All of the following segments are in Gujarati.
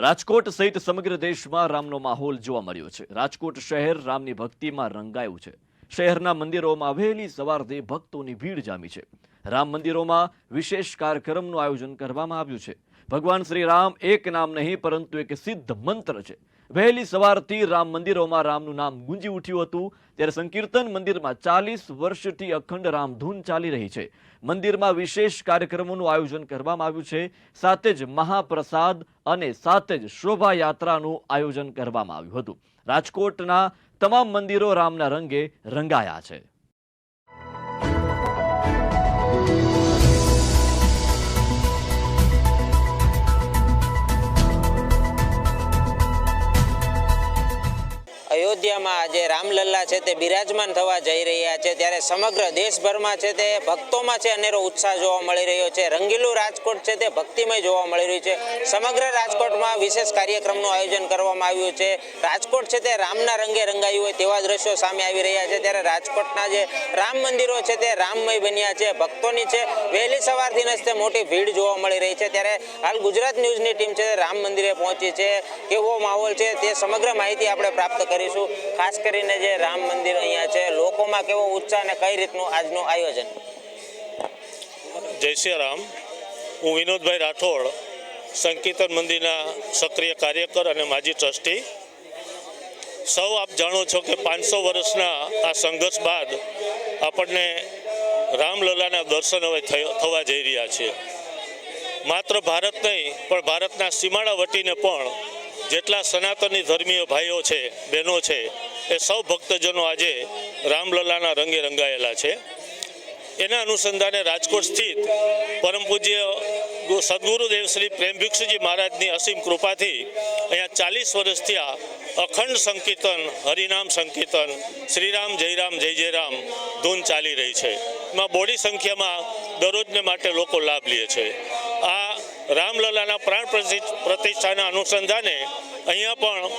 રાજકોટ સહિત સમગ્ર દેશમાં રામનો માહોલ જોવા મળ્યો છે. રાજકોટ શહેર રામની ભક્તિમાં રંગાયું છે. શહેરના મંદિરોમાં વહેલી સવારથી ભક્તોની ભીડ જામી છે. રામ મંદિરોમાં વિશેષ કાર્યક્રમનું આયોજન કરવામાં આવ્યું છે. ભગવાન શ્રી રામ એક નામ નહીં, પરંતુ એક સિદ્ધ મંત્ર છે. વહેલી સવારથી રામ મંદિરોમાં રામનું નામ ગુંજી ઉઠ્યું હતું. ત્યારે સંકીર્તન મંદિરમાં ચાલીસ વર્ષથી અખંડ રામધૂન ચાલી રહી છે. મંદિરમાં વિશેષ કાર્યક્રમોનું આયોજન કરવામાં આવ્યું છે. સાથે જ મહાપ્રસાદ અને સાથે જ શોભાયાત્રાનું આયોજન કરવામાં આવ્યું હતું. રાજકોટના તમામ મંદિરો રામના રંગે રંગાયા છે. અયોધ્યામાં આજે રામલલ્લા છે તે બિરાજમાન થવા જઈ રહ્યા છે, ત્યારે સમગ્ર દેશભરમાં છે તે ભક્તોમાં છે અનેરો ઉત્સાહ જોવા મળી રહ્યો છે. રંગીલું રાજકોટ છે તે ભક્તિમય જોવા મળી રહ્યું છે. સમગ્ર રાજકોટમાં વિશેષ કાર્યક્રમનું આયોજન કરવામાં આવ્યું છે. રાજકોટ છે તે રામના રંગે રંગાયું હોય તેવા દ્રશ્યો સામે આવી રહ્યા છે. ત્યારે રાજકોટના જે રામ મંદિરો છે તે રામમય બન્યા છે. ભક્તોની છે વહેલી સવારથી જ તે મોટી ભીડ જોવા મળી રહી છે. ત્યારે હાલ ગુજરાત ન્યૂઝની ટીમ છે રામ મંદિરે પહોંચી છે. કેવો માહોલ છે તે સમગ્ર માહિતી આપણે પ્રાપ્ત કરીશું. ખાસ કરીને જે રામ મંદિર અહીંયા છે, લોકોમાં કેવો ઉત્સાહ અને કઈ રીતનું આજનું આયોજન? જય શ્રી રામ. હું વિનોદભાઈ રાઠોડ, સંકીર્તન મંદિરના સક્રિય કાર્યકર અને માજી ટ્રસ્ટી. સૌ આપ જાણો છો કે પાંચસો વર્ષના આ સંઘર્ષ બાદ આપણને રામલલાના દર્શન હવે થવા જઈ રહ્યા છે માત્ર ભારત નહીં, પણ ભારતના સીમાડા વટીને પણ જેટલા સનાતની ધર્મીય ભાઈઓ છે, બહેનો છે, એ સૌ ભક્તજનો આજે રામલલાના રંગે રંગાયેલા છે. એના અનુસંધાને રાજકોટ સ્થિત પરમ પૂજ્ય સદગુરુદેવ શ્રી પ્રેમભિક્ષુજી મહારાજની અસીમ કૃપાથી અહીંયા ચાલીસ વર્ષથી આ અખંડ સંકીર્તન, હરિનામ સંકીર્તન, શ્રીરામ, જયરામ, જય જય રામ ધૂન ચાલી રહી છે. એમાં બોડી સંખ્યામાં દરરોજને માટે લોકો લાભ લે છે. રામલલાના પ્રાણ પ્રતિ- પ્રતિષ્ઠાના અનુસંધાને અહીંયા પણ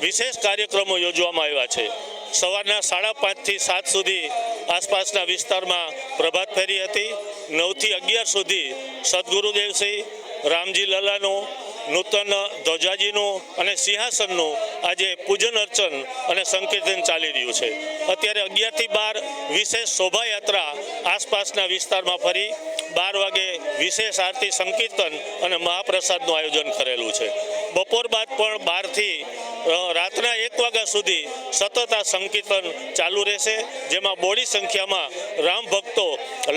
વિશેષ કાર્યક્રમો યોજવામાં આવ્યા છે. સવારના સાડા પાંચથી સાત સુધી આસપાસના વિસ્તારમાં પ્રભાત ફેરી હતી. નવથી અગિયાર સુધી સદગુરુદેવસિંહ રામજી લલાનું, નૂતન ધ્વજાજીનું અને સિંહાસનનું આજે પૂજન અર્ચન અને સંકીર્તન ચાલી રહ્યું છે. અત્યારે અગિયારથી બાર વિશેષ શોભાયાત્રા આસપાસના વિસ્તારમાં ફરી બાર વાગે વિશેષ આરતી, સંકીર્તન અને મહાપ્રસાદનું આયોજન કરેલું છે. બપોર બાદ પણ બારથી રાતના એક વાગ્યા સુધી સતત આ સંકીર્તન ચાલુ રહેશે, જેમાં બોડી સંખ્યામાં રામ ભક્તો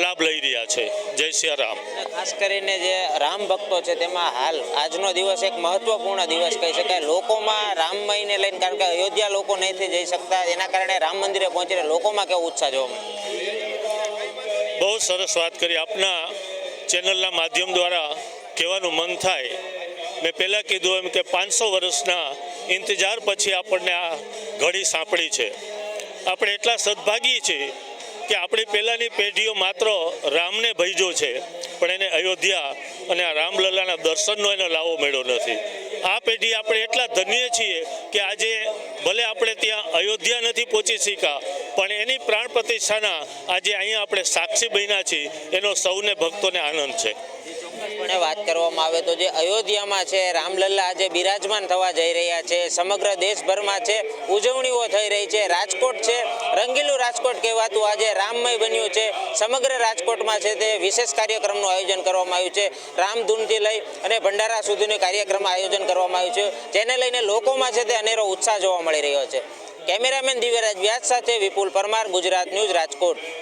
લાભ લઈ રહ્યા છે. જય શ્રી રામ. ખાસ કરીને જે રામ ભક્તો છે, તેમાં હાલ આજનો દિવસ એક મહત્વપૂર્ણ દિવસ કહી શકાય. લોકોમાં રામમયને લઈને, કારણ કે અયોધ્યા લોકો નથી જઈ શકતા, એના કારણે રામ મંદિરે પહોંચીને લોકોમાં કેવો ઉત્સાહ જોવા મળે? બહુ સરસ વાત કરી. આપના ચેનલના માધ્યમ દ્વારા કહેવાનું મન થાય. મેં પહેલાં કીધું એમ કે પાંચસો વર્ષના ઇંતજાર પછી આપણને આ ઘડી સાંપડી છે. આપણે એટલા સદભાગી છીએ કે આપણી પહેલાંની પેઢીઓ માત્ર રામને ભજ્યો છે, પણ એને અયોધ્યા અને આ રામલલાના દર્શનનો એનો લાવો મળ્યો નથી. આ પેઢી આપણે એટલા ધન્ય છીએ કે આજે ભલે આપણે ત્યાં અયોધ્યા નથી પહોંચી શક્યા પણ એની પ્રાણ પ્રતિષ્ઠાના આજે અહીંયા આપણે સાક્ષી બન્યા છીએ. એનો સૌને ભક્તોને આનંદ છે. ચોક્કસપણે વાત કરવામાં આવે તો જે અયોધ્યામાં છે, રામલલ્લા આજે બિરાજમાન થવા જઈ રહ્યા છે, સમગ્ર દેશભરમાં છે, ઉજવણીઓ થઈ રહી છે. રાજકોટ છે, રંગીલું રાજકોટ કહેવાતું આજે રામમય બન્યું છે. સમગ્ર રાજકોટમાં છે તે વિશેષ કાર્યક્રમનું આયોજન કરવામાં આવ્યું છે. રામધૂનથી લઈ અને ભંડારા સુધીનું કાર્યક્રમ આયોજન કરવામાં આવ્યું છે. જેને લઈને લોકોમાં છે તે અનેરો ઉત્સાહ જોવા મળી રહ્યો છે. કેમેરામેન દિવ્યરાજ વ્યાસ સાથે વિપુલ પરમાર ગુજરાત ન્યૂઝ રાજકોટ.